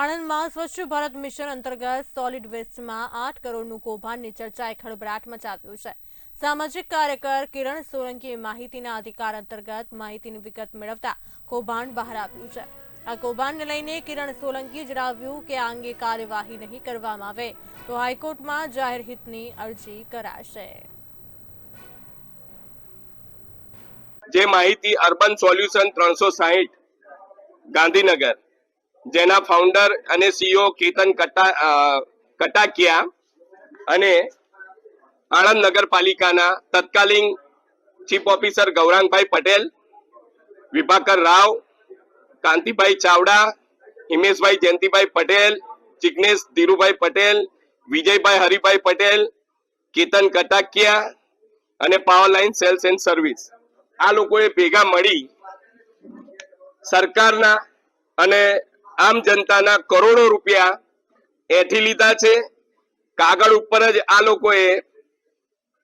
આણંદમાં સ્વચ્છ ભારત મિશન અંતર્ગત સોલિડ વેસ્ટમાં આઠ કરોડનું કૌભાંડની ચર્ચાએ ખળભળાટ મચાવ્યું છે. સામાજિક કાર્યકર કિરણ સોલંકીએ માહિતીના અધિકાર અંતર્ગત માહિતીની વિગત મેળવતા કૌભાંડ બહાર આવ્યું છે. આ કૌભાંડને લઈને કિરણ સોલંકીએ જણાવ્યું કે આ અંગે કાર્યવાહી નહીં કરવામાં આવે તો હાઈકોર્ટમાં જાહેર હિતની અરજી કરાશે. જે માહિતી અર્બન સોલ્યુશન ત્રણસો ગાંધીનગર જેના ફાઉન્ડર અને સીઈઓ કેતન કટા કટાકિયા અને આણંદ નગરપાલિકાના તત્કાલીન ચીફ ઓફિસર ગૌરાંગભાઈ પટેલ, વિભાકર રાવ, કાંતિભાઈ ચાવડા, હિમેશભાઈ જયંતિભાઈ પટેલ, જિગ્નેશ ધીરુભાઈ પટેલ, વિજયભાઈ હરિભાઈ પટેલ, કેતન કટાકિયા અને power line sales and service આ લોકોએ ભેગા મળી સરકારના અને આમ જનતાના કરોડો રૂપિયા એથી લીધા છે. કાગળ ઉપર જ આ લોકોએ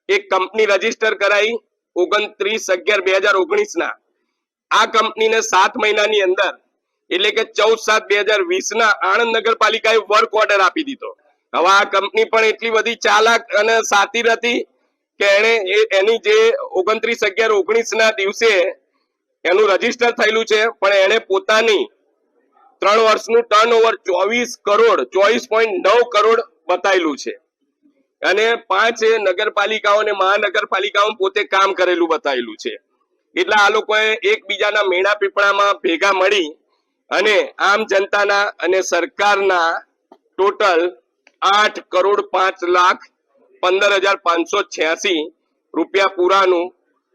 એક કંપની રજિસ્ટર કરાઈ ઓગણત્રીસ અગિયાર બે હજાર ઓગણીસ ના આ કંપનીને સાત મહિનાની અંદર, એટલે કે ચૌદ સાત બે હજાર વીસ ના આણંદ નગરપાલિકાએ વર્ક ઓર્ડર આપી દીધો. હવે આ કંપની પણ એટલી બધી ચાલાક અને સાતીર હતી કે એણે એની જે ઓગણત્રીસ અગિયાર ઓગણીસ ના દિવસે એનું રજિસ્ટર થયેલું છે, પણ એણે પોતાની ત્રણ વર્ષનું ટર્ન ઓવર ચોવીસ કરોડ, ચોવીસ પોઈન્ટ નવ કરોડ બતાવેલું છે. અને પાંચ નગરપાલિકાઓ અને મહાનગરપાલિકાઓ પોતે કામ કરેલું બતાવેલું છે. એટલે આ લોકોએ એકબીજાના મેણા પીપળામાં ભેગા મળી અને આમ જનતાના અને સરકારના ટોટલ આઠ કરોડ પાંચ લાખ પંદર હજાર પાંચસો છ્યાસી રૂપિયા પૂરાનું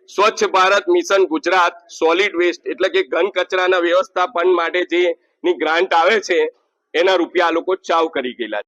સ્વચ્છ Bharat mission Gujarat solid waste એટલે કે ઘન કચરાના વ્યવસ્થાપન માટે જે ની ગ્રાન્ટ આવે છે એના રૂપિયા આ લોકો ચાવ કરી ગયેલા